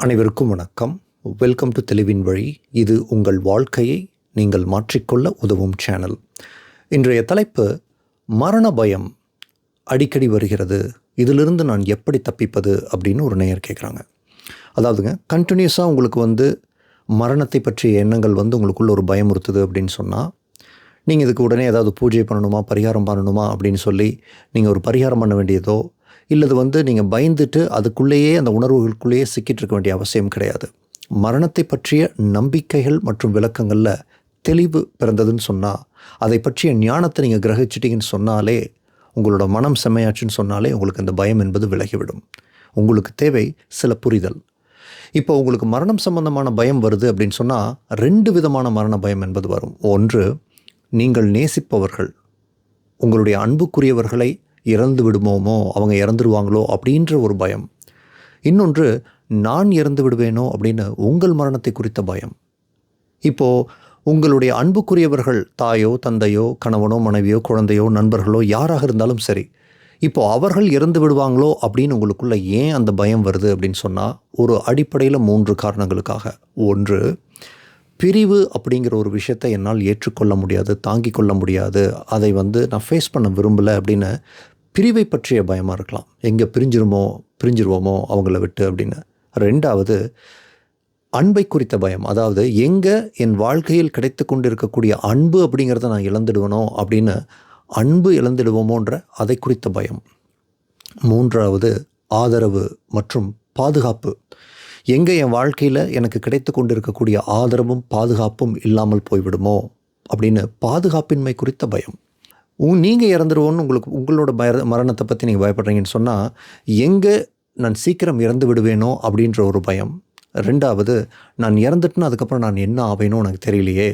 அனைவருக்கும் வணக்கம். Welcome to தெளிவின் வழி இது உங்கள் வாழ்க்கையை நீங்கள் மாற்றிக்கொள்ள உதவும் சேனல் இன்றைய தலைப்பு மரண பயம் அடிக்கடி வருகிறது. இதிலிருந்து நான் எப்படி தப்பிப்பது அப்படின்னு ஒரு நேயர் கேட்குறாங்க அதாவதுங்க கண்டினியூஸாக உங்களுக்கு வந்து மரணத்தை பற்றிய எண்ணங்கள் வந்து உங்களுக்குள்ள ஒரு பயமுறுத்துது அப்படின்னு சொன்னால் நீங்கள் இதுக்கு உடனே ஏதாவது பூஜை பண்ணணுமா பரிகாரம் பண்ணணுமா அப்படின்னு சொல்லி நீங்கள் ஒரு பரிகாரம் பண்ண வேண்டியதோ இல்லது வந்து நீங்கள் பயந்துட்டு அதுக்குள்ளேயே அந்த உணர்வுகளுக்குள்ளேயே சிக்கிட்டு இருக்க வேண்டிய அவசியம் கிடையாது. மரணத்தை பற்றிய நம்பிக்கைகள் மற்றும் விளக்கங்களில் தெளிவு பிறந்ததுன்னு சொன்னால் அதை பற்றிய ஞானத்தை நீங்கள் கிரகிச்சிட்டிங்கன்னு சொன்னாலே உங்களோட மனம் செம்மையாச்சுன்னு சொன்னாலே உங்களுக்கு அந்த பயம் என்பது விலகிவிடும். உங்களுக்கு தேவை சில புரிதல். இப்போ உங்களுக்கு மரணம் சம்பந்தமான பயம் வருது அப்படின்னு சொன்னால் ரெண்டு விதமான மரண பயம் என்பது வரும். ஒன்று நீங்கள் நேசிப்பவர்கள். உங்களுடைய அன்புக்குரியவர்களை இறந்து விடுமோமோ அவங்க இறந்துருவாங்களோ அப்படின்ற ஒரு பயம். இன்னொன்று நான் இறந்து விடுவேனோ அப்படின்னு உங்கள் மரணத்தை குறித்த பயம். இப்போது உங்களுடைய அன்புக்குரியவர்கள் தாயோ தந்தையோ கணவனோ மனைவியோ குழந்தையோ நண்பர்களோ யாராக இருந்தாலும் சரி இப்போ அவர்கள் இறந்து விடுவாங்களோ அப்படின்னு உங்களுக்குள்ளே ஏன் அந்த பயம் வருது அப்படின்னு சொன்னால் ஒரு அடிப்படையில் மூன்று காரணங்களுக்காக. ஒன்று பிரிவு அப்படிங்கிற ஒரு விஷயத்தை என்னால் ஏற்றுக்கொள்ள முடியாது தாங்கிக் கொள்ள முடியாது. அதை வந்து நான் ஃபேஸ் பண்ண விரும்பலை அப்படின்னு பிரிவை பற்றிய பயமாக இருக்கலாம். எங்கே பிரிஞ்சிருமோ பிரிஞ்சிருவோமோ அவங்கள விட்டு அப்படின்னு. ரெண்டாவது அன்பை குறித்த பயம். அதாவது எங்கே என் வாழ்க்கையில் கிடைத்து கொண்டு இருக்கக்கூடிய அன்பு அப்படிங்கிறத நான் இழந்துடுவனோ அப்படின்னு அன்பு இழந்துடுவோமோன்ற அதை குறித்த பயம். மூன்றாவது ஆதரவு மற்றும் பாதுகாப்பு. எங்கே என் வாழ்க்கையில் எனக்கு கிடைத்து கொண்டு இருக்கக்கூடிய ஆதரவும் பாதுகாப்பும் இல்லாமல் போய்விடுமோ அப்படின்னு பாதுகாப்பின்மை குறித்த பயம். உங் நீங்கள் இறந்துருவோன்னு உங்களுக்கு உங்களோட பய மரணத்தை பற்றி நீங்கள் பயப்படுறீங்கன்னு சொன்னால் எங்கே நான் சீக்கிரம் இறந்து விடுவேனோ அப்படின்ற ஒரு பயம். ரெண்டாவது நான் இறந்துட்டுனா அதுக்கப்புறம் நான் என்ன ஆவேனோ எனக்கு தெரியலையே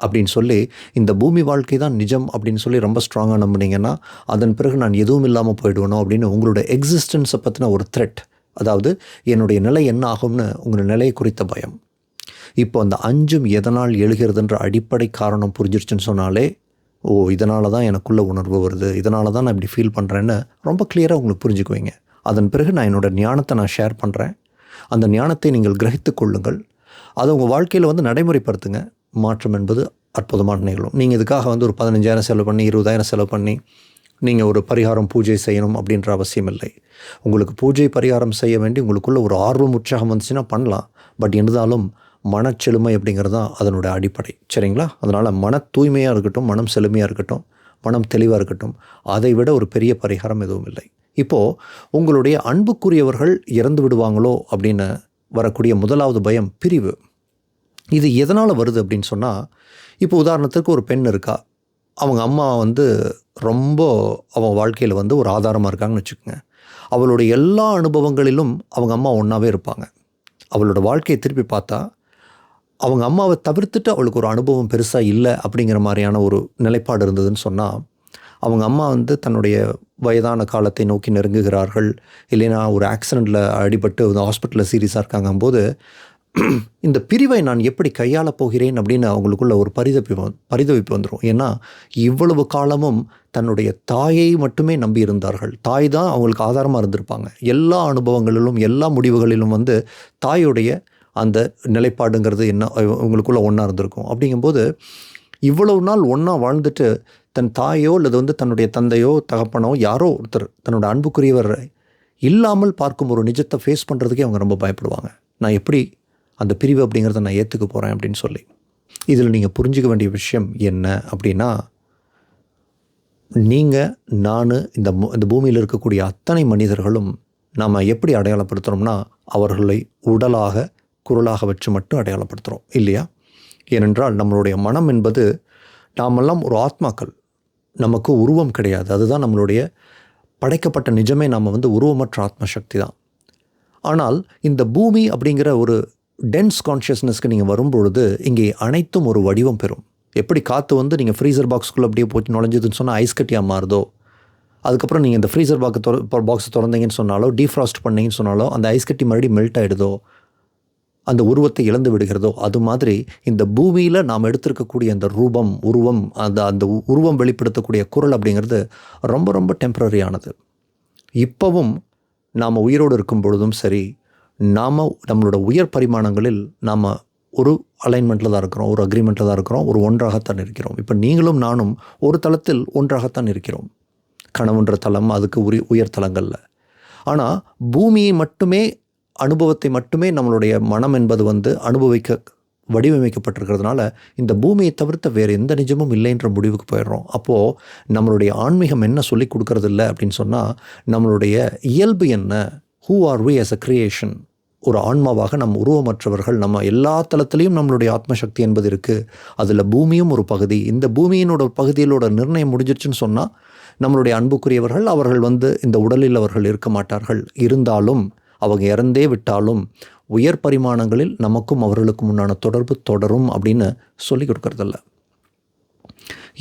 அப்படின்னு சொல்லி இந்த பூமி வாழ்க்கை தான் நிஜம் அப்படின்னு சொல்லி ரொம்ப ஸ்ட்ராங்காக நம்புனீங்கன்னா அதன் பிறகு நான் எதுவும் இல்லாமல் போயிடுவேனோ அப்படின்னு உங்களோட எக்ஸிஸ்டன்ஸை பற்றின ஒரு த்ரெட் அதாவது என்னுடைய நிலை என்ன ஆகும்னு உங்களோட நிலையை குறித்த பயம். இப்போ அந்த அஞ்சும் எதனால் எழுகிறதுன்ற அடிப்படை காரணம் புரிஞ்சிருச்சுன்னு சொன்னாலே ஓ இதனால தான் எனக்குள்ள உணர்வு வருது இதனால தான் நான் இப்படி ஃபீல் பண்ணுறேன்னு ரொம்ப கிளியராக உங்களுக்கு புரிஞ்சுக்குவீங்க. அதன் பிறகு நான் என்னோடய ஞானத்தை நான் ஷேர் பண்ணுறேன் அந்த ஞானத்தை நீங்கள் கிரகித்து கொள்ளுங்கள். அதை உங்கள் வாழ்க்கையில் வந்து நடைமுறைப்படுத்துங்க. மாற்றம் என்பது அற்புதமான நிகழும். நீங்கள் இதுக்காக வந்து ஒரு பதினஞ்சாயிரம் செலவு பண்ணி இருபதாயிரம் செலவு பண்ணி நீங்கள் ஒரு பரிகாரம் பூஜை செய்யணும் அப்படின்ற அவசியம் இல்லை. உங்களுக்கு பூஜை பரிகாரம் செய்ய வேண்டி உங்களுக்குள்ள ஒரு ஆர்வம் உற்சாகம் வந்துச்சுன்னா பண்ணலாம். பட் இருந்தாலும் மனச்செழுமை அப்படிங்கிறது தான் அதனுடைய அடிப்படை. சரிங்களா? அதனால் மன தூய்மையாக இருக்கட்டும் மனம் செழுமையாக இருக்கட்டும் மனம் தெளிவாக இருக்கட்டும் அதை விட ஒரு பெரிய பரிகாரம் எதுவும் இல்லை. இப்போது உங்களுடைய அன்புக்குரியவர்கள் இறந்து விடுவாங்களோ அப்படின்னு வரக்கூடிய முதலாவது பயம் பிரிவு. இது எதனால் வருது அப்படின்னு சொன்னால் இப்போ உதாரணத்துக்கு ஒரு பெண் இருக்கா. அவங்க அம்மா வந்து ரொம்ப அவன் வாழ்க்கையில் வந்து ஒரு ஆதாரமாக இருக்காங்கன்னு வச்சுக்கோங்க. அவளுடைய எல்லா அனுபவங்களிலும் அவங்க அம்மா ஒன்றாவே இருப்பாங்க. அவளோட வாழ்க்கையை திருப்பி பார்த்தா அவங்க அம்மாவை தவிர்த்துட்டு அவளுக்கு ஒரு அனுபவம் பெருசாக இல்லை அப்படிங்கிற மாதிரியான ஒரு நிலைப்பாடு இருந்ததுன்னு சொன்னால் அவங்க அம்மா வந்து தன்னுடைய வயதான காலத்தை நோக்கி நெருங்குகிறார்கள். இல்லைன்னா ஒரு ஆக்சிடெண்ட்டில் அடிபட்டு ஹாஸ்பிட்டலில் சீரியஸாக இருக்காங்கும்போது இந்த பிரிவை நான் எப்படி கையாள போகிறேன் அப்படின்னு அவங்களுக்குள்ள ஒரு பரிதப்பி பரிதவிப்பு வந்துடும் ஏன்னா இவ்வளவு காலமும் தன்னுடைய தாயை மட்டுமே நம்பி இருந்தார்கள். தாய் தான் அவங்களுக்கு ஆதாரமாக இருந்திருப்பாங்க. எல்லா அனுபவங்களிலும் எல்லா முடிவுகளிலும் வந்து தாயுடைய அந்த நிலைப்பாடுங்கிறது என்ன இவங்களுக்குள்ள ஒன்றா இருந்திருக்கும். அப்படிங்கும்போது இவ்வளவு நாள் ஒன்றா வாழ்ந்துட்டு தன் தாயோ அல்லது வந்து தன்னுடைய தந்தையோ தகப்பனோ யாரோ ஒருத்தர் தன்னோட அன்புக்குரியவர் இல்லாமல் பார்க்கும் ஒரு நிஜத்தை ஃபேஸ் பண்ணுறதுக்கே அவங்க ரொம்ப பயப்படுவாங்க. நான் எப்படி அந்த பிரிவு அப்படிங்கிறத நான் ஏற்றுக்க போகிறேன் அப்படின்னு சொல்லி. இதில் நீங்கள் புரிஞ்சிக்க வேண்டிய விஷயம் என்ன அப்படின்னா நீங்கள் நான் இந்த இந்த பூமியில் இருக்கக்கூடிய அத்தனை மனிதர்களும் நாம் எப்படி அடையாளப்படுத்துகிறோம்னா அவர்களை உடலாக குரலாக வச்சு மட்டும் அடையாளப்படுத்துகிறோம் இல்லையா? ஏனென்றால் நம்மளுடைய மனம் என்பது நாமெல்லாம் ஒரு ஆத்மாக்கள். நமக்கு உருவம் கிடையாது. அதுதான் நம்மளுடைய படைக்கப்பட்ட நிஜமே. நாம் வந்து உருவமற்ற ஆத்மசக்தி தான். ஆனால் இந்த பூமி அப்படிங்கிற ஒரு டென்ஸ் கான்ஷியஸ்னஸ்க்கு நீங்கள் வரும்பொழுது இங்கே அனைத்தும் ஒரு வடிவம் பெறும். எப்படி காற்று வந்து நீங்கள் ஃப்ரீசர் பாக்ஸ்க்குள்ளே அப்படியே போட்டு நுழைஞ்சதுன்னு சொன்னால் ஐஸ் கட்டியாக மாறுதோ? அதுக்கப்புறம் நீங்கள் இந்த ஃப்ரீசர் பாக்கு தொ பாக்ஸ் திறந்தீங்கன்னு சொன்னாலோ டீஃப்ராஸ்ட் பண்ணீங்கன்னு சொன்னாலோ அந்த ஐஸ் கட்டி மறுபடியும் மெல்ட் ஆகிடுதோ அந்த உருவத்தை இழந்து விடுகிறதோ அது மாதிரி இந்த பூமியில் நாம் எடுத்திருக்கக்கூடிய அந்த ரூபம் உருவம் அந்த அந்த உருவம் வெளிப்படுத்தக்கூடிய குரல் அப்படிங்கிறது ரொம்ப ரொம்ப டெம்ப்ரரியானது இப்போவும் நாம் உயிரோடு இருக்கும் பொழுதும் சரி நாம் நம்மளோட உயர் பரிமாணங்களில் நாம் ஒரு அலைன்மெண்ட்டில் தான் இருக்கிறோம் ஒரு அக்ரிமெண்ட்டில் தான் இருக்கிறோம் ஒரு ஒன்றாகத்தான் இருக்கிறோம். இப்போ நீங்களும் நானும் ஒரு தளத்தில் ஒன்றாகத்தான் இருக்கிறோம். கணவன்ற தளம் அதுக்கு உரி உயர் தளங்களில். ஆனால் பூமியை மட்டுமே அனுபவத்தை மட்டுமே நம்மளுடைய மனம் என்பது வந்து அனுபவிக்க வடிவமைக்கப்பட்டிருக்கிறதுனால இந்த பூமியை தவிர்த்த வேறு எந்த நிஜமும் இல்லைன்ற முடிவுக்கு போயிடுறோம். அப்போது நம்மளுடைய ஆன்மீகம் என்ன சொல்லி கொடுக்கறது இல்லை அப்படின்னு சொன்னால் நம்மளுடைய இயல்பு என்ன? Who are we as a creation ஒரு ஆன்மாவாக நம் உருவமற்றவர்கள் நம்ம எல்லா தளத்திலையும் நம்மளுடைய ஆத்மசக்தி என்பது இருக்குது அதில் பூமியும் ஒரு பகுதி. இந்த பூமியினோட பகுதியிலோட நிர்ணயம் முடிஞ்சிருச்சுன்னு சொன்னால் நம்மளுடைய அன்புக்குரியவர்கள் அவர்கள் வந்து இந்த உடலில் அவர்கள் இருக்க மாட்டார்கள். இருந்தாலும் அவங்க இறந்தே விட்டாலும் உயர் பரிமாணங்களில் நமக்கும் அவர்களுக்கும் உண்டான தொடர்பு தொடரும் அப்படின்னு சொல்லி கொடுக்கறதில்ல.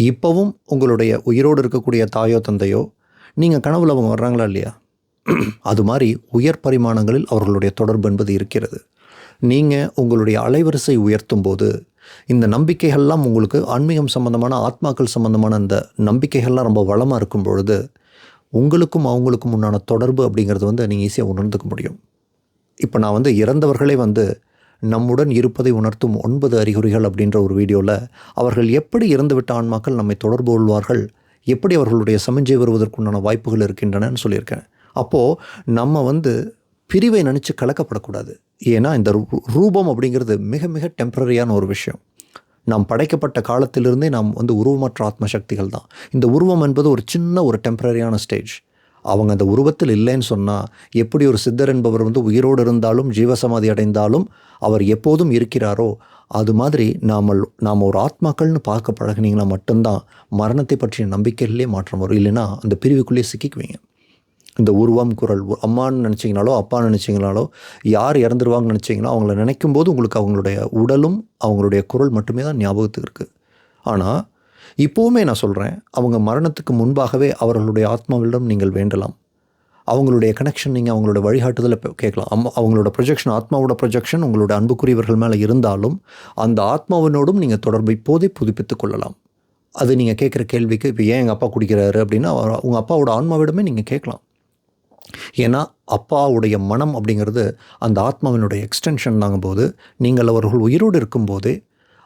இப்போவும் உங்களுடைய உயிரோடு இருக்கக்கூடிய தாயோ தந்தையோ நீங்கள் கனவுல அவங்க வர்றாங்களா இல்லையா? அது மாதிரி உயர் பரிமாணங்களில் அவர்களுடைய தொடர்பு என்பது இருக்கிறது. நீங்கள் உங்களுடைய அலைவரிசை உயர்த்தும் போது இந்த நம்பிக்கைகள்லாம் உங்களுக்கு ஆன்மீகம் சம்பந்தமான ஆத்மாக்கள் சம்பந்தமான அந்த நம்பிக்கைகள்லாம் ரொம்ப வளமாக இருக்கும் பொழுது உங்களுக்கும் அவங்களுக்கும் உண்டான தொடர்பு அப்படிங்கிறது வந்து நீங்கள் ஈஸியாக உணர்ந்துக்க முடியும். இப்போ நான் வந்து இறந்தவர்களே வந்து நம்முடன் இருப்பதை உணர்த்தும் ஒன்பது அறிகுறிகள் அப்படின்ற ஒரு வீடியோவில் அவர்கள் எப்படி இறந்துவிட்ட ஆன்மாக்கள் நம்மை தொடர்பு கொள்வார்கள் எப்படி அவர்களுடைய சமஞ்சை வருவதற்குண்டான வாய்ப்புகள் இருக்கின்றனன்னு சொல்லியிருக்கேன். அப்போது நம்ம வந்து பிரிவை நினச்சி கலக்கப்படக்கூடாது. ஏன்னா இந்த ரூ- ரூபம் அப்படிங்கிறது மிக மிக டெம்பரரியான ஒரு விஷயம். நாம் படைக்கப்பட்ட காலத்திலிருந்தே நாம் வந்து உருவமற்ற ஆத்ம சக்திகள் தான். இந்த உருவம் என்பது ஒரு சின்ன ஒரு டெம்பரரியான ஸ்டேஜ் அவங்க அந்த உருவத்தில் இல்லைன்னு சொன்னால் எப்படி ஒரு சித்தர் என்பவர் வந்து உயிரோடு இருந்தாலும் ஜீவசமாதி அடைந்தாலும் அவர் எப்போதும் இருக்கிறாரோ அது மாதிரி நாம் நாம் ஒரு ஆத்மாக்கள்னு பார்க்க பழகினீங்கன்னா மட்டும்தான் மரணத்தை பற்றிய நம்பிக்கையிலே மாற்றம் வரும். இல்லைன்னா அந்த பிரிவுக்குள்ளேயே சிக்கிக்குவீங்க. இந்த உருவம் குரல் அம்மான்னு நினச்சிங்கனாலோ அப்பான்னு நினச்சிங்கனாலோ யார் இறந்துருவாங்கன்னு நினச்சிங்கனா அவங்கள நினைக்கும் போது உங்களுக்கு அவங்களுடைய உடலும் அவங்களுடைய குரல் மட்டுமே தான் ஞாபகத்துக்கு இருக்குது ஆனால் இப்போவுமே நான் சொல்கிறேன் அவங்க மரணத்துக்கு முன்பாகவே அவர்களுடைய ஆத்மாவிடம் நீங்கள் வேண்டலாம். அவங்களுடைய கனெக்ஷன் நீங்கள் அவங்களோட வழிகாட்டுதலை இப்போ கேட்கலாம். அம்மா அவங்களோட ப்ரொஜெக்ஷன் ஆத்மாவோட ப்ரொஜெக்ஷன் உங்களோட அன்புக்குரியவர்கள் மேலே இருந்தாலும் அந்த ஆத்மாவினோடும் நீங்கள் தொடர்பை இப்போதே புதுப்பித்துக் கொள்ளலாம். அது நீங்கள் கேட்குற கேள்விக்கு இப்போ ஏன் எங்கள் அப்பா குடிக்கிறாரு? அப்படின்னா உங்கள் அப்பாவோட ஆன்மாவிடமே நீங்கள் கேட்கலாம். ஏன்னா அப்பாவுடைய மனம் அப்படிங்கிறது அந்த ஆத்மாவினுடைய எக்ஸ்டென்ஷன் தாங்கும்போது நீங்கள் அவர்கள் உயிரோடு இருக்கும்போதே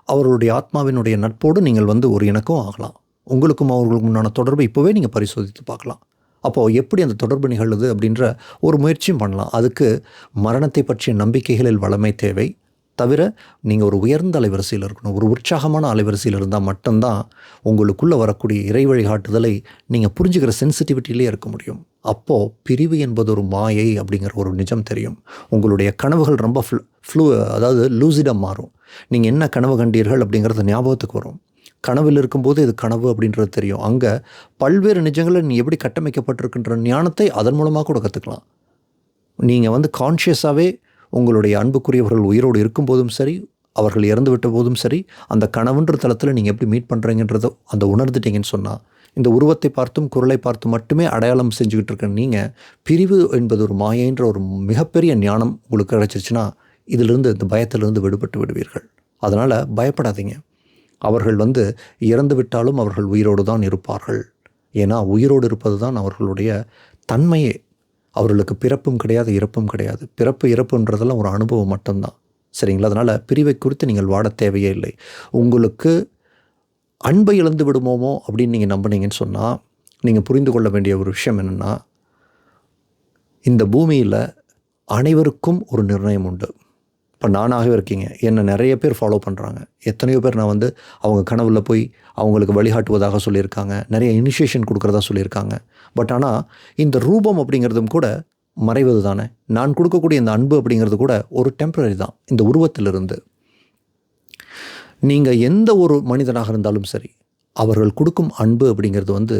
அவர்களுடைய ஆத்மாவினுடைய நட்போடு நீங்கள் வந்து ஒரு இணக்கம் ஆகலாம். உங்களுக்கும் அவர்களுக்கு முன்னான தொடர்பை இப்போவே நீங்கள் பரிசோதித்து பார்க்கலாம். அப்போது எப்படி அந்த தொடர்பு நிகழுது அப்படின்ற ஒரு முயற்சியும் பண்ணலாம். அதுக்கு மரணத்தை பற்றிய நம்பிக்கைகளில் வளமை தேவை. தவிர நீங்கள் ஒரு உயர்ந்த அலைவரிசையில் இருக்கணும். ஒரு உற்சாகமான அலைவரிசையில் இருந்தால் மட்டும்தான் உங்களுக்குள்ளே வரக்கூடிய இறை வழிகாட்டுதலை நீங்கள் புரிஞ்சுக்கிற சென்சிட்டிவிட்டியிலே இருக்க முடியும். அப்போது பிரிவு என்பது ஒரு மாயை அப்படிங்கிற ஒரு நிஜம் தெரியும். உங்களுடைய கனவுகள் ரொம்ப ஃப்ளூ ஃப்ளூ அதாவது லூசிடாக மாறும். நீங்கள் என்ன கனவு கண்டீர்கள் அப்படிங்கிறது ஞாபகத்துக்கு வரும். கனவில் இருக்கும்போது இது கனவு அப்படின்றது தெரியும். அங்கே பல்வேறு நிஜங்களை நீ எப்படி கட்டமைக்கப்பட்டிருக்கின்ற ஞானத்தை அதன் மூலமாக கூட கற்றுக்கலாம் நீங்கள் வந்து கான்ஷியஸாகவே உங்களுடைய அன்புக்குரியவர்கள் உயிரோடு இருக்கும்போதும் சரி அவர்கள் இறந்து விட்ட போதும் சரி அந்த கனவுன்ற தளத்தில் நீங்கள் எப்படி மீட் பண்ணுறீங்கன்றதோ அந்த உணர்ந்துட்டீங்கன்னு சொன்னால் இந்த உருவத்தை பார்த்தும் குரலை பார்த்தும் மட்டுமே அடையாளம் செஞ்சுக்கிட்டு இருக்க நீங்கள் பிரிவு என்பது ஒரு மாயன்ற ஒரு மிகப்பெரிய ஞானம் உங்களுக்கு கிடச்சிருச்சுன்னா இதிலிருந்து இந்த பயத்திலிருந்து விடுபட்டு விடுவீர்கள். அதனால் பயப்படாதீங்க. அவர்கள் வந்து இறந்து விட்டாலும் அவர்கள் உயிரோடு தான் இருப்பார்கள். ஏன்னா உயிரோடு இருப்பது தான் அவர்களுடைய தன்மையே. அவர்களுக்கு பிறப்பும் கிடையாது இறப்பும் கிடையாது. பிறப்பு இறப்புன்றதெல்லாம் ஒரு அனுபவம் மட்டும்தான். சரிங்களா? அதனால் பிரிவை குறித்து நீங்கள் வாட தேவையே இல்லை. உங்களுக்கு அன்பை இழந்து விடுமோமோ அப்படின்னு நீங்கள் நம்பினீங்கன்னு சொன்னால் நீங்கள் புரிந்து கொள்ள வேண்டிய ஒரு விஷயம் என்னென்னா இந்த பூமியில் அனைவருக்கும் ஒரு நிர்ணயம் உண்டு. இப்போ நானாகவே இருக்கீங்க. என்னை நிறைய பேர் ஃபாலோ பண்ணுறாங்க எத்தனையோ பேர் நான் வந்து அவங்க கனவுல போய் அவங்களுக்கு வழிகாட்டுவதாக சொல்லியிருக்காங்க. நிறைய இனிஷியேஷன் கொடுக்குறதா சொல்லியிருக்காங்க. பட் ஆனால் இந்த ரூபம் அப்படிங்கிறதும் கூட மறைவது தானே. நான் கொடுக்கக்கூடிய இந்த அன்பு அப்படிங்கிறது கூட ஒரு டெம்பரரி தான். இந்த உருவத்திலிருந்து. நீங்கள் எந்த ஒரு மனிதனாக இருந்தாலும் சரி அவர்கள் கொடுக்கும் அன்பு அப்படிங்கிறது வந்து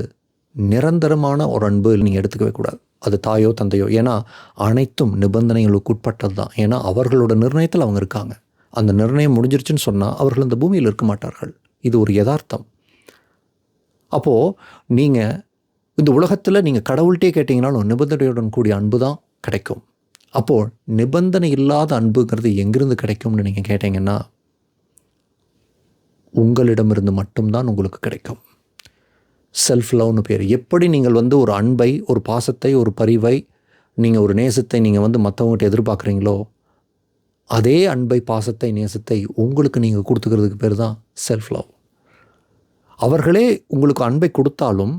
நிரந்தரமான ஒரு அன்பு நீங்கள் எடுத்துக்கவே கூடாது. அது தாயோ தந்தையோ. ஏன்னா அனைத்தும் நிபந்தனைகளுக்கு உட்பட்டது தான். ஏன்னா அவர்களோட நிர்ணயத்தில் அவங்க இருக்காங்க. அந்த நிர்ணயம் முடிஞ்சிருச்சுன்னு சொன்னால் அவர்கள் இந்த பூமியில் இருக்க மாட்டார்கள். இது ஒரு யதார்த்தம். அப்போது நீங்கள் இந்த உலகத்தில் நீங்கள் கடவுள்கிட்டே கேட்டிங்கனாலும் நிபந்தனையுடன் கூடிய அன்பு தான் கிடைக்கும். அப்போது நிபந்தனை இல்லாத அன்புங்கிறது எங்கிருந்து கிடைக்கும்னு நீங்கள் கேட்டிங்கன்னா உங்களிடமிருந்து மட்டும்தான் உங்களுக்கு கிடைக்கும். செல்ஃப் லவ்னு பேர். எப்படி நீங்கள் வந்து ஒரு அன்பை ஒரு பாசத்தை ஒரு பரிவை நீங்கள் ஒரு நேசத்தை நீங்கள் வந்து மற்றவங்ககிட்ட எதிர்பார்க்குறீங்களோ அதே அன்பை பாசத்தை நேசத்தை உங்களுக்கு நீங்கள் கொடுத்துக்கிறதுக்கு பேர் தான் செல்ஃப் லவ் அவர்களே உங்களுக்கு அன்பை கொடுத்தாலும்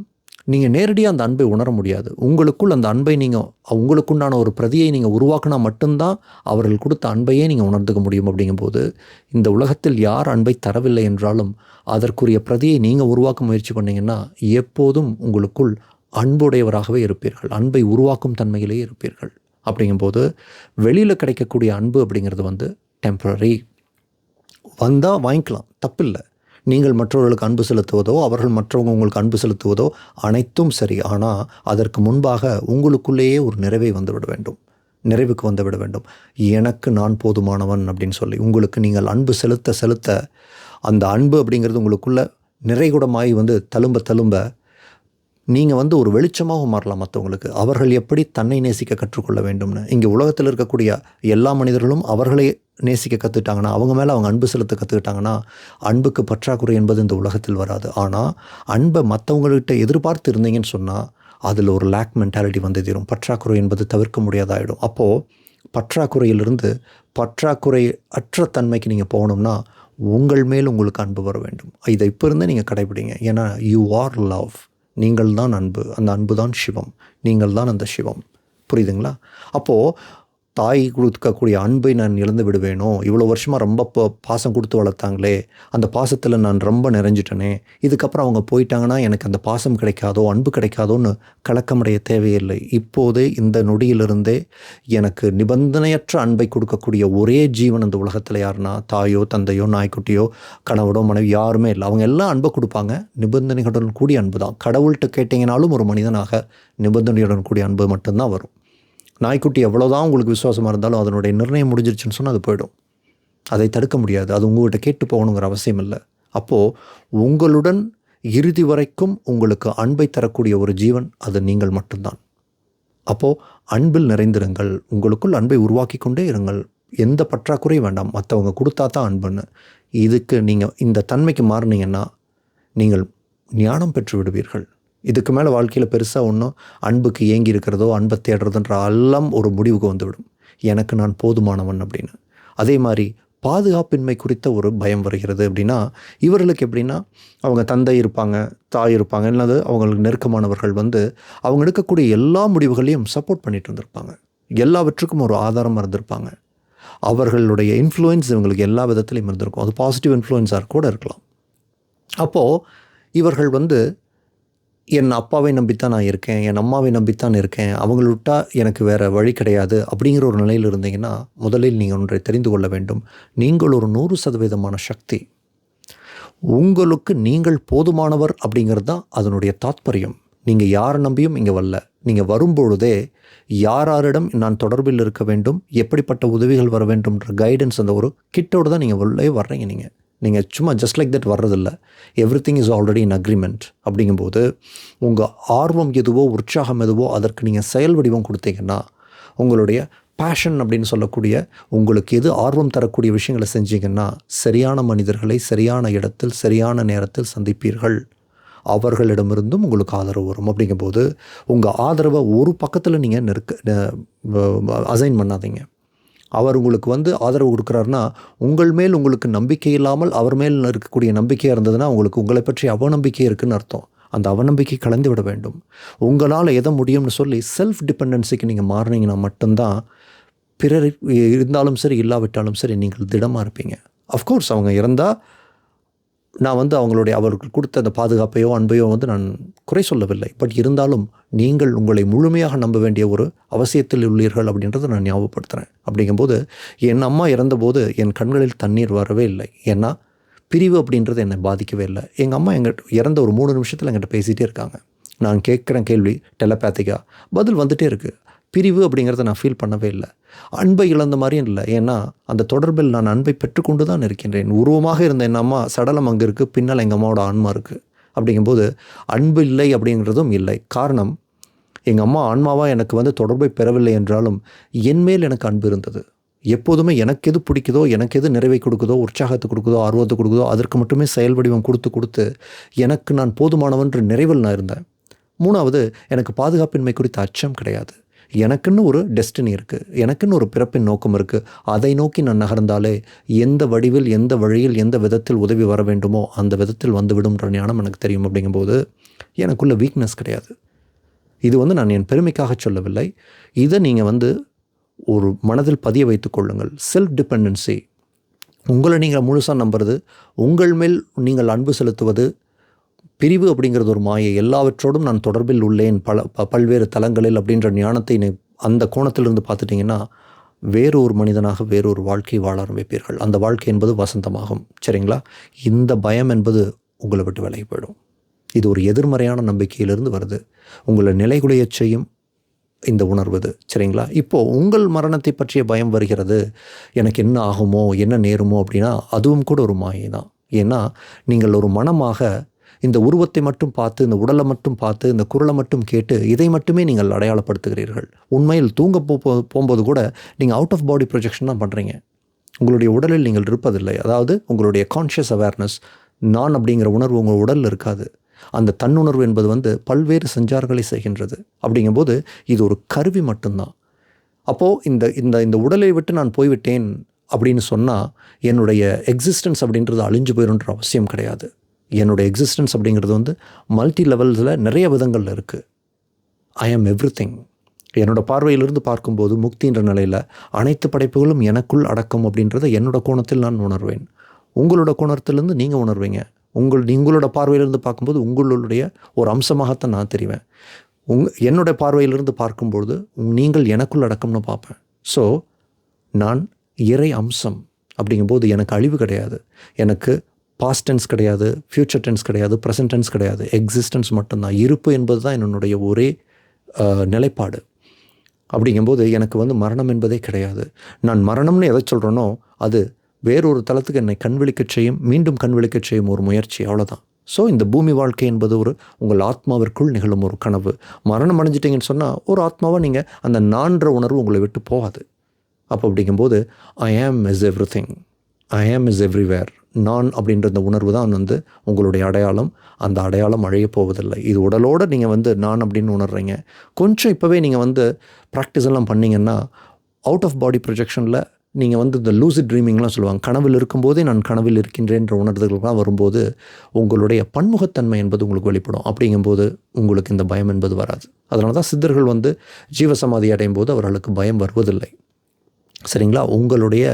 நீங்கள் நேரடியாக அந்த அன்பை உணர முடியாது. உங்களுக்குள் அந்த அன்பை நீங்கள் உங்களுக்குண்டான ஒரு பிரதியை நீங்கள் உருவாக்கினா மட்டும்தான் அவர்கள் கொடுத்த அன்பையே நீங்கள் உணர்ந்துக்க முடியும் அப்படிங்கும்போது இந்த உலகத்தில் யார் அன்பை தரவில்லை என்றாலும் அதற்குரிய பிரதியை நீங்கள் உருவாக்க முயற்சி பண்ணீங்கன்னா எப்போதும் உங்களுக்குள் அன்புடையவராகவே இருப்பீர்கள். அன்பை உருவாக்கும் தன்மையிலே இருப்பீர்கள். அப்படிங்கும்போது வெளியில் கிடைக்கக்கூடிய அன்பு அப்படிங்கிறது வந்து டெம்ப்ரரி வந்தால் வாங்கிக்கலாம். தப்பில்லை. நீங்கள் மற்றவர்களுக்கு அன்பு செலுத்துவதோ அவர்கள் மற்றவங்க உங்களுக்கு அன்பு செலுத்துவதோ அனைத்தும் சரி. ஆனால் அதற்கு முன்பாக உங்களுக்குள்ளேயே ஒரு நிறைவை வந்துவிட வேண்டும். நிறைவுக்கு வந்துவிட வேண்டும். எனக்கு நான் போதுமானவன் அப்படின்னு சொல்லி உங்களுக்கு நீங்கள் அன்பு செலுத்த செலுத்த அந்த அன்பு அப்படிங்கிறது உங்களுக்குள்ள நிறைகுடமாய் வந்து தழும்ப தழும்ப நீங்கள் வந்து ஒரு வெளிச்சமாகவும் மாறலாம் மற்றவங்களுக்கு அவர்கள் எப்படி தன்னை நேசிக்க கற்றுக்கொள்ள வேண்டும்னு. இங்கே உலகத்தில் இருக்கக்கூடிய எல்லா மனிதர்களும் அவர்களை நேசிக்க கற்றுக்கிட்டாங்கன்னா அவங்க மேலே அவங்க அன்பு செலுத்த கற்றுக்கிட்டாங்கன்னா அன்புக்கு பற்றாக்குறை என்பது இந்த உலகத்தில் வராது. ஆனால் அன்பை மற்றவங்கள்கிட்ட எதிர்பார்த்து இருந்தீங்கன்னு சொன்னால் அதில் ஒரு லேக் மென்டாலிட்டி வந்து தீரும். பற்றாக்குறை என்பது தவிர்க்க முடியாதாயிடும். அப்போது பற்றாக்குறையிலிருந்து பற்றாக்குறை அற்ற தன்மைக்கு நீங்கள் போகணும்னா உங்கள் மேல் உங்களுக்கு அன்பு வர வேண்டும். இதை இப்போ இருந்தே நீங்கள் கடைபிடிங்க. ஏன்னா யூ ஆர் லவ் நீங்கள் தான் அன்பு. அந்த அன்பு தான் சிவம். நீங்கள் தான் அந்த சிவம். புரியுதுங்களா? அப்போது தாய் கொடுக்கக்கூடிய அன்பை நான் இழந்து விடுவேனோ? இவ்வளோ வருஷமாக ரொம்ப பாசம் கொடுத்து வளர்த்தாங்களே. அந்த பாசத்தில் நான் ரொம்ப நிறைஞ்சிட்டேனே. இதுக்கப்புறம் அவங்க போயிட்டாங்கன்னா எனக்கு அந்த பாசம் கிடைக்காதோ அன்பு கிடைக்காதோன்னு கலக்கமடைய தேவையில்லை. இப்போதே இந்த நொடியிலிருந்தே எனக்கு நிபந்தனையற்ற அன்பை கொடுக்கக்கூடிய ஒரே ஜீவன் அந்த உலகத்தில் யாருன்னா தாயோ தந்தையோ நாய்க்குட்டியோ கணவனோ மனைவி யாருமே இல்லை. அவங்க எல்லாம் அன்பை கொடுப்பாங்க. நிபந்தனைகளுடன் கூடிய அன்பு தான் கடவுள்கிட்ட கேட்டிங்கனாலும் ஒரு மனிதனாக நிபந்தனையுடன் கூடிய அன்பு மட்டும்தான் வரும். நாய்க்குட்டி எவ்வளோதான் உங்களுக்கு விசுவாசமாக இருந்தாலும் அதனுடைய நிர்ணயம் முடிஞ்சிருச்சுன்னு சொன்னால் அது போயிடும். அதை தடுக்க முடியாது. அது உங்கள்கிட்ட கேட்டு போகணுங்கிற அவசியம் இல்லை. அப்போது உங்களுடன் இறுதி வரைக்கும் உங்களுக்கு அன்பை தரக்கூடிய ஒரு ஜீவன் அது நீங்கள் மட்டும்தான். அப்போது அன்பில் நிறைந்திருங்கள். உங்களுக்குள் அன்பை உருவாக்கி கொண்டே இருங்கள். எந்த பற்றாக்குறையும் வேண்டாம். மற்றவங்க கொடுத்தா தான் அன்புன்னு. இதுக்கு நீங்கள் இந்த தன்மைக்கு மாறினீங்கன்னா நீங்கள் ஞானம் பெற்று விடுவீர்கள். இதுக்கு மேலே வாழ்க்கையில் பெருசாக ஒன்றும் அன்புக்கு ஏங்கி இருக்கிறதோ அன்பை தேடுறதுன்ற எல்லாம் ஒரு முடிவுக்கு வந்துவிடும். எனக்கு நான் போதுமானவன் அப்படின்னு. அதே மாதிரி பாதுகாப்பின்மை குறித்த ஒரு பயம் வருகிறது அப்படின்னா இவர்களுக்கு எப்படின்னா அவங்க தந்தை இருப்பாங்க தாய் இருப்பாங்க என்னது அவங்களுக்கு நெருக்கமானவர்கள் வந்து அவங்க எடுக்கக்கூடிய எல்லா முடிவுகளையும் சப்போர்ட் பண்ணிட்டு இருந்திருப்பாங்க. எல்லாவற்றுக்கும் ஒரு ஆதாரமாக இருந்திருப்பாங்க. அவர்களுடைய இன்ஃப்ளூயன்ஸ் இவங்களுக்கு எல்லா விதத்துலையும் இருந்திருக்கும். அது பாசிட்டிவ் இன்ஃப்ளூயன்ஸாக கூட இருக்கலாம். அப்போது இவர்கள் வந்து என் அப்பாவை நம்பித்தான் நான் இருக்கேன் என் அம்மாவை நம்பித்தான் இருக்கேன் அவங்கள விட்டா எனக்கு வேறு வழி கிடையாது அப்படிங்கிற ஒரு நிலையில் இருந்தீங்கன்னா முதலில் நீங்கள் ஒன்றை தெரிந்து கொள்ள வேண்டும். நீங்கள் ஒரு நூறு சதவீதமான சக்தி. உங்களுக்கு நீங்கள் போதுமானவர் அப்படிங்கிறது தான் அதனுடைய தாத்பரியம். நீங்கள் யாரை நம்பியும் இங்கே வரல. நீங்கள் வரும்பொழுதே யார் யாரிடம் நான் தொடர்பில் இருக்க வேண்டும் எப்படிப்பட்ட உதவிகள் வர வேண்டும்ன்ற கைடன்ஸ் அந்த ஒரு கிட்டோடு தான் நீங்கள் உள்ளே வர்றீங்க நீங்கள் நீங்கள் சும்மா ஜஸ்ட் லைக் தட் வர்றதில்ல. Everything is already in agreement அப்படிங்கும்போது உங்கள் ஆர்வம் எதுவோ உற்சாகம் எதுவோ அதற்கு நீங்கள் செயல் வடிவம் கொடுத்தீங்கன்னா உங்களுடைய பேஷன் அப்படின்னு சொல்லக்கூடிய உங்களுக்கு எது ஆர்வம் தரக்கூடிய விஷயங்களை செஞ்சீங்கன்னா சரியான மனிதர்களை சரியான இடத்தில் சரியான நேரத்தில் சந்திப்பீர்கள். அவர்களிடமிருந்தும் உங்களுக்கு ஆதரவு வரும். அப்படிங்கும்போது உங்கள் ஆதரவை ஒரு பக்கத்தில் நீங்கள் நெருக்க அசைன் பண்ணாதீங்க. அவர் உங்களுக்கு வந்து ஆதரவு கொடுக்குறாருன்னா உங்கள் மேல் உங்களுக்கு நம்பிக்கை இல்லாமல் அவர் மேல் இருக்கக்கூடிய நம்பிக்கையாக இருந்ததுன்னா உங்களுக்கு உங்களை பற்றி அவநம்பிக்கை இருக்குன்னு அர்த்தம். அந்த அவநம்பிக்கை கலந்து விட வேண்டும். உங்களால் எதை முடியும்னு சொல்லி செல்ஃப் டிபெண்டன்சிக்கு நீங்கள் மாறினீங்கன்னா மட்டும்தான் பிறர் இருந்தாலும் சரி இல்லாவிட்டாலும் சரி நீங்கள் திடமாக இருப்பீங்க. அஃப்கோர்ஸ் அவங்க இறந்தால் நான் வந்து அவங்களுடைய அவருக்கு கொடுத்த அந்த பாதுகாப்பையோ அன்பையோ வந்து நான் குறை சொல்லவில்லை. பட் இருந்தாலும் நீங்கள் உங்களை முழுமையாக நம்ப வேண்டிய ஒரு அவசியத்தில் உள்ளீர்கள் அப்படின்றத நான் ஞாபகப்படுத்துகிறேன் அப்படிங்கும்போது என் அம்மா இறந்தபோது என் கண்களில் தண்ணீர் வரவே இல்லை. ஏன்னா பிரிவு அப்படின்றது என்னை பாதிக்கவே இல்லை. எங்கள் அம்மா எங்கிட்ட இறந்த ஒரு மூணு நிமிஷத்தில் எங்கிட்ட பேசிகிட்டே இருக்காங்க. நான் கேட்குற கேள்வி டெலபேத்திக்காக பதில் வந்துகிட்டே இருக்குது பிரிவு அப்படிங்கிறத நான் ஃபீல் பண்ணவே இல்லை. அன்பை இழந்த மாதிரியும் இல்லை. ஏன்னா அந்த தொடர்பில் நான் அன்பை பெற்றுக்கொண்டு தான் இருக்கின்றேன். உருவமாக இருந்த என் அம்மா சடலம் அங்கே இருக்குது பின்னால் எங்கள் அம்மாவோட ஆன்மா இருக்குது அப்படிங்கும்போது அன்பு இல்லை அப்படிங்கிறதும் இல்லை. காரணம் எங்கள் அம்மா ஆன்மாவாக எனக்கு வந்து தொடர்பை பெறவில்லை என்றாலும் என் மேல் எனக்கு அன்பு இருந்தது. எப்போதுமே எனக்கு எது பிடிக்குதோ எனக்கு எது நிறைவை கொடுக்குதோ உற்சாகத்தை கொடுக்குதோ ஆர்வத்தை கொடுக்குதோ அதற்கு மட்டுமே செயல் வடிவம் கொடுத்து கொடுத்து எனக்கு நான் போதுமானவன்று நிறைவில் நான் இருந்தேன். மூணாவது எனக்கு பாதுகாப்பின்மை குறித்த அச்சம் கிடையாது. எனக்குன்னு ஒரு டெஸ்டினி இருக்குது எனக்குன்னு ஒரு பிறப்பின் நோக்கம் இருக்குது அதை நோக்கி நான் நகர்ந்தாலே எந்த வடிவில் எந்த வழியில் எந்த விதத்தில் உதவி வர வேண்டுமோ அந்த விதத்தில் வந்துவிடும்ன்ற ஞானம் எனக்கு தெரியும். அப்படிங்கும்போது எனக்குள்ள வீக்னஸ் கிடையாது. இது வந்து நான் என் பெருமைக்காக சொல்லவில்லை. இதை நீங்கள் வந்து ஒரு மனதில் பதிய வைத்துக் கொள்ளுங்கள். செல்ஃப் டிபெண்டன்சி உங்களை நீங்கள் முழுசாக நம்புறது உங்கள் மேல் நீங்கள் அன்பு செலுத்துவது பிரிவு அப்படிங்கிறது ஒரு மாயை. எல்லாவற்றோடும் நான் தொடர்பில் உள்ளேன். பல ப- பல்வேறு தலங்களில் அப்படின்ற ஞானத்தை அந்த கோணத்திலிருந்து பார்த்துட்டிங்கன்னா வேறு ஒரு மனிதனாக வேறு ஒரு வாழ்க்கை வாழ ஆரம்பிப்பீர்கள். அந்த வாழ்க்கை என்பது வசந்தமாகும். சரிங்களா? இந்த பயம் என்பது உங்களை விட்டு விலகி போயிடும் இது ஒரு எதிர்மறையான நம்பிக்கையிலிருந்து வருது. உங்களை நிலைகுலைய செய்யும் இந்த உணர்வு இது. சரிங்களா? இப்போது உங்கள் மரணத்தை பற்றிய பயம் வருகிறது. எனக்கு என்ன ஆகுமோ என்ன நேருமோ அப்படின்னா அதுவும் கூட ஒரு மாயை தான் ஏன்னா நீங்கள் ஒரு மனமாக இந்த உருவத்தை மட்டும் பார்த்து இந்த உடலை மட்டும் பார்த்து இந்த குரலை மட்டும் கேட்டு இதை மட்டுமே நீங்கள் அடையாளப்படுத்துகிறீர்கள். உண்மையில் தூங்க போ போகும்போது கூட நீங்கள் அவுட் ஆஃப் பாடி ப்ரொஜெக்ஷன் தான் பண்ணுறீங்க உங்களுடைய உடலில் நீங்கள் இருப்பதில்லை. அதாவது உங்களுடைய கான்ஷியஸ் அவேர்னஸ் நான் அப்படிங்கிற உணர்வு உங்கள் உடலில் இருக்காது. அந்த தன்னுணர்வு என்பது வந்து பல்வேறு செஞ்சார்களை செய்கின்றது. அப்படிங்கும்போது இது ஒரு கருவி மட்டும்தான். அப்போது இந்த இந்த இந்த உடலை விட்டு நான் போய்விட்டேன் அப்படின்னு சொன்னால் என்னுடைய எக்ஸிஸ்டன்ஸ் அப்படின்றது அழிஞ்சு போயிருன்ற அவசியம் கிடையாது. என்னோடய எக்ஸிஸ்டன்ஸ் அப்படிங்கிறது வந்து மல்டி லெவல்ஸில் நிறைய விதங்களில் இருக்குது ஐ ஆம் எவ்ரி திங் என்னோடய பார்வையிலிருந்து பார்க்கும்போது முக்தின்ற நிலையில் அனைத்து படைப்புகளும் எனக்குள் அடக்கம் அப்படின்றத என்னோட கோணத்தில் நான் உணர்வேன். உங்களோட கோணத்திலேருந்து நீங்கள் உணர்வீங்க. உங்கள் உங்களோட பார்வையிலிருந்து பார்க்கும்போது உங்களுடைய ஒரு அம்சமாகத்தான் நான் தெரிவேன். உங் என்னோட பார்வையிலிருந்து பார்க்கும்பொழுது நீங்கள் எனக்குள் அடக்கம்னு பார்ப்பேன். ஸோ நான் இறை அம்சம் அப்படிங்கும்போது எனக்கு அழிவு கிடையாது. எனக்கு பாஸ்ட் டென்ஸ் கிடையாது ஃப்யூச்சர் டென்ஸ் கிடையாது ப்ரெசன்ட் டென்ஸ் கிடையாது. எக்ஸிஸ்டன்ஸ் மட்டும்தான். இருப்பு என்பது தான் என்னுடைய ஒரே நிலைப்பாடு. அப்படிங்கும்போது எனக்கு வந்து மரணம் என்பதே கிடையாது. நான் மரணம்னு எதை சொல்கிறேனோ அது வேறொரு தளத்துக்கு என்னை கண்விழிக்கச் செய்யும் மீண்டும் கண்விழிக்கச் செய்யும் ஒரு முயற்சி அவ்வளோதான் ஸோ இந்த பூமி வாழ்க்கை என்பது ஒரு உங்கள் ஆத்மாவிற்குள் நிகழும் ஒரு கனவு. மரணம் அடைஞ்சிட்டிங்கன்னு சொன்னால் ஒரு ஆத்மாவாக நீங்கள் அந்த நான்ற உணர்வு உங்களை விட்டு போகாது. அப்போ அப்படிங்கும்போது ஐ am is every thing I am is everywhere நான் அப்படின்ற இந்த உணர்வு தான் வந்து உங்களுடைய அடையாளம். அந்த அடையாளம் அழைய போவதில்லை. இது உடலோடு நீங்கள் வந்து நான் அப்படின்னு உணர்றீங்க. கொஞ்சம் இப்போவே நீங்கள் வந்து ப்ராக்டிஸ் எல்லாம் பண்ணிங்கன்னா அவுட் ஆஃப் பாடி ப்ரொஜெக்ஷனில் நீங்கள் வந்து இந்த லூசி ட்ரீமிங்லாம் சொல்லுவாங்க. கனவில் இருக்கும்போதே நான் கனவில் இருக்கின்றேன்ற உணர்வுகள்லாம் வரும்போது உங்களுடைய பன்முகத்தன்மை என்பது உங்களுக்கு வெளிப்படும். அப்படிங்கும்போது உங்களுக்கு இந்த பயம் என்பது வராது. அதனால தான் சித்தர்கள் வந்து ஜீவசமாதி அடையும் போது அவர்களுக்கு பயம் வருவதில்லை. சரிங்களா? உங்களுடைய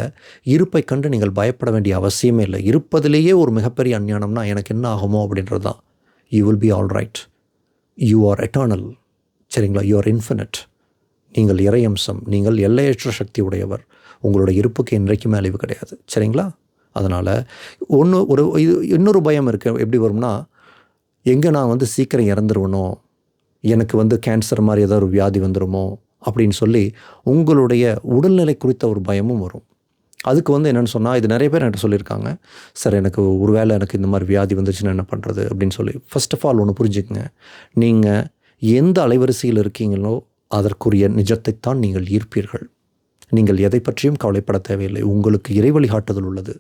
இருப்பை கண்டு நீங்கள் பயப்பட வேண்டிய அவசியமே இல்லை. இருப்பதிலேயே ஒரு மிகப்பெரிய அஞ்ஞானம்னா எனக்கு என்ன ஆகுமோ அப்படின்றது தான் you will be all right you are eternal சரிங்களா? யூ ஆர் இன்ஃபினிட் நீங்கள் இறையம்சம். நீங்கள் எல்லையற்ற சக்தி உடையவர் உங்களோட இருப்புக்கு என்றைக்குமே அழிவு கிடையாது. சரிங்களா? அதனால் ஒன்று ஒரு இது இன்னொரு பயம் இருக்குது எப்படி வரும்னா எங்கே நான் வந்து சீக்கிரம் இறந்துருவனோ? எனக்கு வந்து கேன்சர் மாதிரி ஏதாவது ஒரு வியாதி வந்துருமோ? அப்படின்னு சொல்லி உங்களுடைய உடல்நிலை குறித்த ஒரு பயமும் வரும். அதுக்கு வந்து என்னென்னு சொன்னால் இது நிறைய பேர் என்கிட்ட சொல்லியிருக்காங்க. சார் எனக்கு ஒரு வேளை எனக்கு இந்த மாதிரி வியாதி வந்துச்சுன்னா என்ன பண்ணுறது அப்படின்னு சொல்லி. ஃபர்ஸ்ட் ஆஃப் ஆல் ஒன்று புரிஞ்சுக்கங்க. நீங்கள் எந்த அலைவரிசையில் இருக்கீங்களோ அதற்குரிய நிஜத்தைத்தான் நீங்கள் ஈர்ப்பீர்கள். நீங்கள் எதை பற்றியும் கவலைப்பட தேவையில்லை. உங்களுக்கு இறை வழிகாட்டுதல் உள்ளது.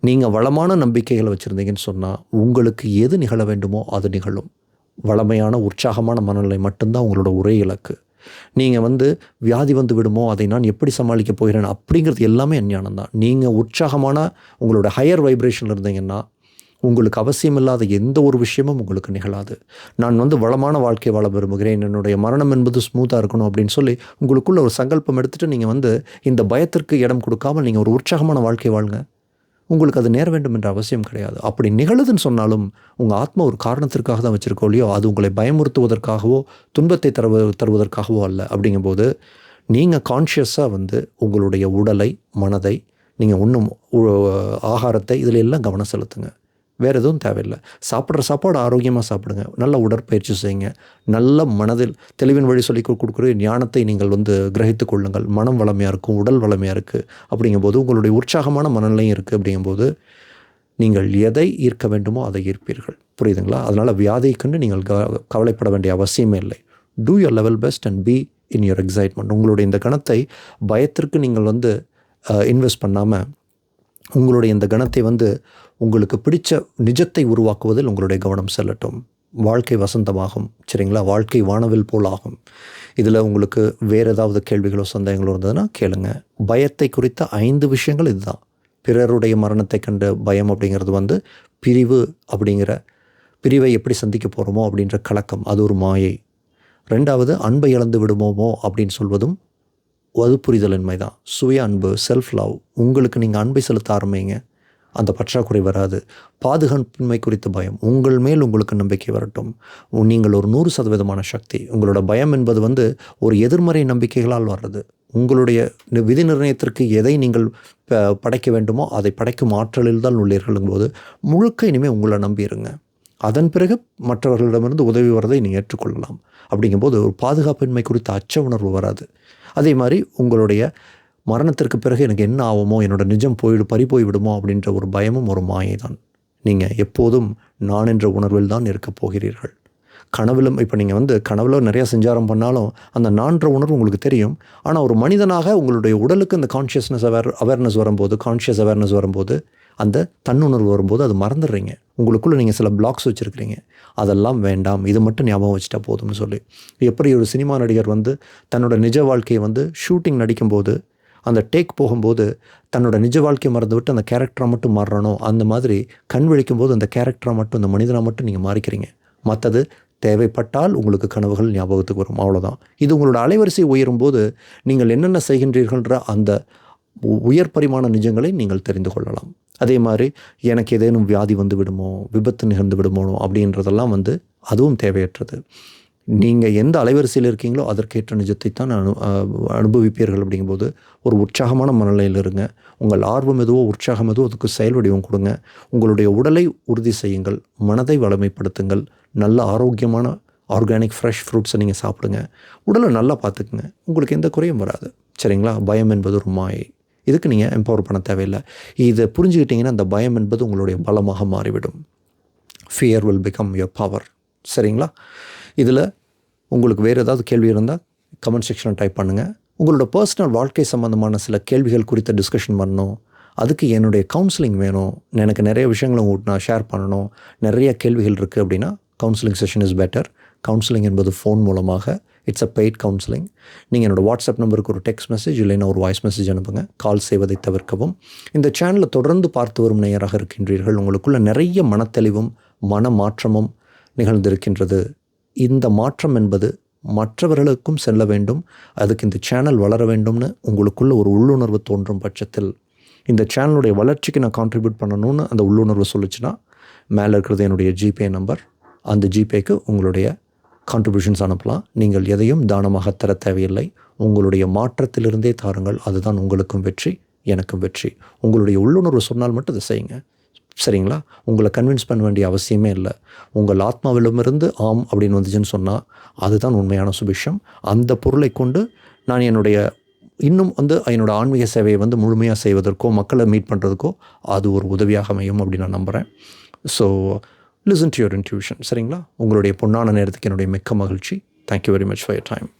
நீங்கள் வளமான நம்பிக்கைகளை வச்சுருந்தீங்கன்னு சொன்னால் உங்களுக்கு எது நிகழ வேண்டுமோ அது நிகழும். வளமையான உற்சாகமான மனநிலை மட்டும்தான் உங்களோட ஒரே இலக்கு. நீங்கள் வந்து வியாதி வந்து விடுமோ அதை நான் எப்படி சமாளிக்க போகிறேன் அப்படிங்கிறது எல்லாமே அஞ்ஞானம் தான் நீங்கள் உற்சாகமான உங்களோட ஹையர் வைப்ரேஷனில் இருந்தீங்கன்னா உங்களுக்கு அவசியமில்லாத எந்த ஒரு விஷயமும் உங்களுக்கு நிகழாது. நான் வந்து வளமான வாழ்க்கை வாழ விரும்புகிறேன் என்னுடைய மரணம் என்பது ஸ்மூத்தாக இருக்கணும் அப்படின்னு சொல்லி உங்களுக்குள்ள ஒரு சங்கல்பம் எடுத்துகிட்டு நீங்கள் வந்து இந்த பயத்திற்கு இடம் கொடுக்காமல் நீங்கள் ஒரு உற்சாகமான வாழ்க்கை வாழுங்க. உங்களுக்கு அது நேர வேண்டும் என்ற அவசியம் கிடையாது. அப்படி நிகழுதுன்னு சொன்னாலும் உங்கள் ஆத்மா ஒரு காரணத்திற்காக தான் வச்சுருக்கோ இல்லையோ அது உங்களை பயமுறுத்துவதற்காகவோ துன்பத்தை தருவ தருவதற்காகவோ அல்ல. அப்படிங்கும்போது நீங்கள் கான்ஷியஸாக வந்து உங்களுடைய உடலை மனதை நீங்கள் உண்ணும் ஆகாரத்தை இதில் எல்லாம் கவனம் செலுத்துங்க. வேறு எதுவும் தேவையில்லை. சாப்பிட்ற சாப்பாடு ஆரோக்கியமாக சாப்பிடுங்க. நல்ல உடற்பயிற்சி செய்யுங்க. நல்ல மனதில் தெளிவின் வழி சொல்லி கொடுக்குற ஞானத்தை நீங்கள் வந்து கிரகித்து கொள்ளுங்கள். மனம் வளமையாக இருக்கும் உடல் வளமையாக இருக்குது அப்படிங்கும்போது உங்களுடைய உற்சாகமான மனநிலையும் இருக்குது அப்படிங்கும்போது நீங்கள் எதை ஈர்க்க வேண்டுமோ அதை ஈர்ப்பீர்கள். புரியுதுங்களா? அதனால் வியாதியை கண்டு நீங்கள் கவலைப்பட வேண்டிய அவசியமே இல்லை. Do your level best and be in your excitement உங்களுடைய இந்த கணத்தை பயத்திற்கு நீங்கள் வந்து இன்வெஸ்ட் பண்ணாமல் உங்களுடைய இந்த கணத்தை வந்து உங்களுக்கு பிடிச்ச நிஜத்தை உருவாக்குவதில் உங்களுடைய கவனம் செல்லட்டும். வாழ்க்கை வசந்தமாகும் சரிங்களா? வாழ்க்கை வானவில் போல் ஆகும் இதில் உங்களுக்கு வேறு ஏதாவது கேள்விகளோ சந்தேகங்களோ இருந்ததுன்னா கேளுங்க. பயத்தை குறித்த ஐந்து விஷயங்கள் இதுதான். பிறருடைய மரணத்தை கண்டு பயம் அப்படிங்கிறது வந்து பிரிவு அப்படிங்கிற பிரிவை எப்படி சந்திக்க போகிறோமோ அப்படின்ற கலக்கம். அது ஒரு மாயை. ரெண்டாவது அன்பை இழந்து விடுமோமோ அப்படின்னு சொல்வதும் அது புரிதலின்மை தான் சுய அன்பு செல்ஃப் லவ் உங்களுக்கு நீங்கள் அன்பை செலுத்த ஆரம்பிங்க. அந்த பற்றாக்குறை வராது. பாதுகாப்பின்மை குறித்த பயம் உங்கள் மேல் உங்களுக்கு நம்பிக்கை வரட்டும். நீங்கள் ஒரு நூறு சதவீதமான சக்தி. உங்களோட பயம் என்பது வந்து ஒரு எதிர்மறை நம்பிக்கைகளால் வர்றது. உங்களுடைய நி- விதி நிர்ணயத்திற்கு எதை நீங்கள் ப- படைக்க வேண்டுமோ அதை படைக்கும் ஆற்றலில் தான் உள்ளீர்கள் போது முழுக்க இனிமேல் உங்களை நம்பிடுங்க அதன் பிறகு மற்றவர்களிடமிருந்து உதவி வரதை நீங்கள் ஏற்றுக்கொள்ளலாம். அப்படிங்கும்போது ஒரு பாதுகாப்பின்மை குறித்த அச்ச உணர்வு வராது. அதே மாதிரி உங்களுடைய மரணத்திற்கு பிறகு எனக்கு என்ன ஆகுமோ என்னோட நிஜம் போயிடு பறி போய்விடுமோ அப்படின்ற ஒரு பயமும் ஒரு மாயை தான் நீங்கள் எப்போதும் நான் என்ற உணர்வில் தான் இருக்கப் போகிறீர்கள். கனவிலும் இப்போ நீங்கள் வந்து கனவுல நிறையா செஞ்சாரம் பண்ணாலும் அந்த நான்ற உணர்வு உங்களுக்கு தெரியும். ஆனால் ஒரு மனிதனாக உங்களுடைய உடலுக்கு அந்த கான்ஷியஸ்னஸ் அவேர் அவேர்னஸ் வரும்போது கான்ஷியஸ் அவேர்னஸ் வரும்போது அந்த தன்னுணர்வு வரும்போது அது மறந்துடுறீங்க. உங்களுக்குள்ளே நீங்கள் சில பிளாக்ஸ் வச்சுருக்கிறீங்க. அதெல்லாம் வேண்டாம். இது மட்டும் ஞாபகம் வச்சுட்டா போதும்னு சொல்லி. எப்படி ஒரு சினிமா நடிகர் வந்து தன்னோட நிஜ வாழ்க்கையை வந்து ஷூட்டிங் நடிக்கும்போது அந்த டேக் போகும்போது தன்னோட நிஜ வாழ்க்கையை மறந்து விட்டு அந்த கேரக்டரை மட்டும் மாறணும் அந்த மாதிரி கண் விழிக்கும் போது அந்த கேரக்டரை மட்டும் அந்த மனிதனை மட்டும் நீங்கள் மாறிக்கிறீங்க. மற்றது தேவைப்பட்டால் உங்களுக்கு கனவுகள் ஞாபகத்துக்கு வரும். அவ்வளோதான் இது உங்களோட அலைவரிசை உயரும் போது நீங்கள் என்னென்ன செய்கின்றீர்கள்ன்ற அந்த உ- உயர் பரிமாண நிஜங்களை நீங்கள் தெரிந்து கொள்ளலாம். அதே மாதிரி எனக்கு ஏதேனும் வியாதி வந்து விடுமோ விபத்து நிகழ்ந்து விடுமோ அப்படின்றதெல்லாம் வந்து அதுவும் தேவையற்றது. நீங்கள் எந்த அலைவரிசையில் இருக்கீங்களோ அதற்கேற்ற நிஜத்தை தான் அனு அனுபவிப்பீர்கள் அப்படிங்கும்போது ஒரு உற்சாகமான மனநிலையில் இருங்க. உங்கள் ஆர்வம் எதுவோ உற்சாகம் எதுவோ அதுக்கு செயல் வடிவம் கொடுங்க. உங்களுடைய உடலை உறுதி செய்யுங்கள். மனதை வளமைப்படுத்துங்கள். நல்ல ஆரோக்கியமான ஆர்கானிக் ஃப்ரெஷ் ஃப்ரூட்ஸை நீங்கள் சாப்பிடுங்க. உடலை நல்லா பார்த்துக்குங்க. உங்களுக்கு எந்த குறையும் வராது. சரிங்களா? பயம் என்பது ஒரு மாயை. இதுக்கு நீங்கள் எம்பவர் பண்ண தேவையில்லை. இதை புரிஞ்சுக்கிட்டிங்கன்னா அந்த பயம் என்பது உங்களுடைய பலமாக மாறிவிடும். Fear will become your power சரிங்களா? இதில் உங்களுக்கு வேறு ஏதாவது கேள்வி இருந்தால் கமெண்ட் செக்ஷனில் டைப் பண்ணுங்கள் உங்களோட பர்சனல் வாழ்க்கை சம்மந்தமான சில கேள்விகள் குறித்த டிஸ்கஷன் பண்ணணும். அதுக்கு என்னுடைய கவுன்சிலிங் வேணும். எனக்கு நிறைய விஷயங்களை உங்கள்கிட்ட நான் ஷேர் பண்ணணும். நிறைய கேள்விகள் இருக்குது அப்படின்னா counselling session is better counselling என்பது ஃபோன் மூலமாக இட்ஸ் அ பெய்ட் கவுன்சிலிங் நீங்கள் என்னோட வாட்ஸ்அப் நம்பருக்கு ஒரு டெக்ஸ்ட் மெசேஜ் இல்லைன்னா ஒரு வாய்ஸ் மெசேஜ் அனுப்புங்க. கால் செய்வதை தவிர்க்கவும். இந்த சேனலை தொடர்ந்து பார்த்து வரும் நேயராக இருக்கின்றீர்கள். உங்களுக்குள்ள நிறைய மனத்தெளிவும் மன மாற்றமும் நிகழ்ந்திருக்கின்றது. இந்த மாற்றம் என்பது மற்றவர்களுக்கும் செல்ல வேண்டும். அதுக்கு இந்த சேனல் வளர வேண்டும்னு உங்களுக்குள்ள ஒரு உள்ளுணர்வு தோன்றும் பட்சத்தில். இந்த சேனலுடைய வளர்ச்சிக்கு நான் கான்ட்ரிபியூட் பண்ணணும்னு அந்த உள்ளுணர்வு சொல்லுச்சுன்னா மேலே இருக்கிறது என்னுடைய ஜிபே நம்பர் அந்த ஜிபேக்கு உங்களுடைய கான்ட்ரிபியூஷன்ஸ் அனுப்பலாம். நீங்கள் எதையும் தானமாக தர தேவையில்லை. உங்களுடைய மாற்றத்திலிருந்தே தாருங்கள். அதுதான் உங்களுக்கும் வெற்றி எனக்கும் வெற்றி. உங்களுடைய உள்ளுணர்வு சொன்னால் மட்டும் இதை செய்யுங்க. சரிங்களா? உங்களை கன்வின்ஸ் பண்ண வேண்டிய அவசியமே இல்லை. உங்கள் ஆத்மாவிடமிருந்து ஆம் அப்படின்னு வந்துச்சுன்னு சொன்னால் அதுதான் உண்மையான சுபிஷம். அந்த பொருளை கொண்டு நான் என்னுடைய இன்னும் வந்து என்னோட ஆன்மீக சேவையை வந்து முழுமையாக செய்வதற்கோ மக்களை மீட் பண்ணுறதுக்கோ அது ஒரு உதவியாக அமையும் அப்படின்னு நான் நம்புகிறேன் so listen to your intuition சரிங்களா? உங்களுடைய பொன்னான நேரத்துக்கு என்னுடைய மிக்க மகிழ்ச்சி. Thank you very much for your time